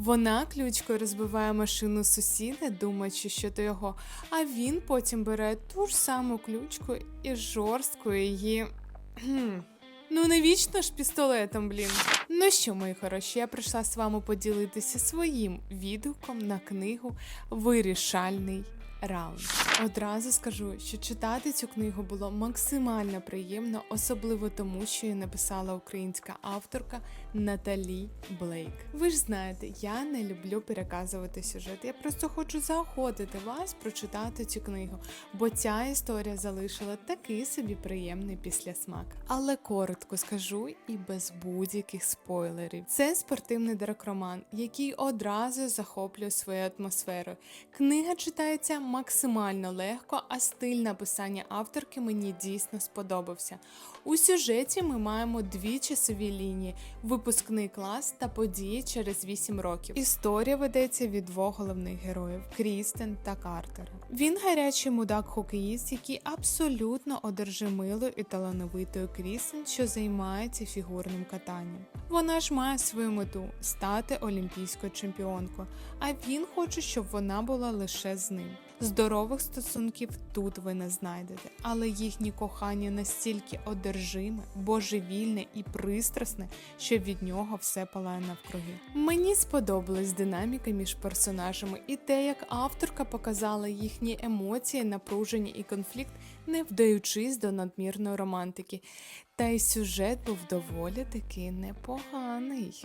Вона ключкою розбиває машину сусіда, думаючи, що то його, а він потім бере ту ж саму ключку і жорстко її. Ну, не вічно ж пістолетом, блін. Ну що, мої хороші, я прийшла з вами поділитися своїм відгуком на книгу Вирішальний раунд. Одразу скажу, що читати цю книгу було максимально приємно, особливо тому, що її написала українська авторка Наталі Блейк. Ви ж знаєте, я не люблю переказувати сюжет. Я просто хочу заохотити вас прочитати цю книгу, бо ця історія залишила такий собі приємний післясмак. Але коротко скажу і без будь-яких спойлерів. Це спортивний дракроман, який одразу захоплює своєю атмосферою. Книга читається максимально легко, а стиль написання авторки мені дійсно сподобався. У сюжеті ми маємо дві часові лінії: випускний клас та події через 8 років. Історія ведеться від двох головних героїв Крістен та Картера. Він гарячий мудак-хокеїст, який абсолютно одержим милою і талановитою Крістен, що займається фігурним катанням. Вона ж має свою мету стати олімпійською чемпіонкою, а він хоче, щоб вона була лише з ним. Здорових стосунків тут ви не знайдете, але їхнє кохання настільки одержиме, божевільне і пристрасне, що від нього все палає навкруги. Мені сподобалась динаміка між персонажами і те, як авторка показала їхні емоції, напруження і конфлікт, не вдаючись до надмірної романтики. Та й сюжет був доволі таки непоганий.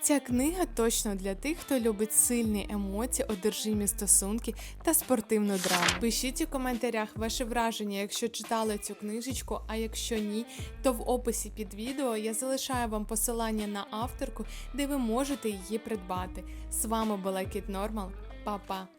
Ця книга точно для тих, хто любить сильні емоції, одержимі стосунки та спортивну драму. Пишіть у коментарях ваше враження, якщо читали цю книжечку, а якщо ні, то в описі під відео я залишаю вам посилання на авторку, де ви можете її придбати. З вами була Кіт Нормал. Па-па!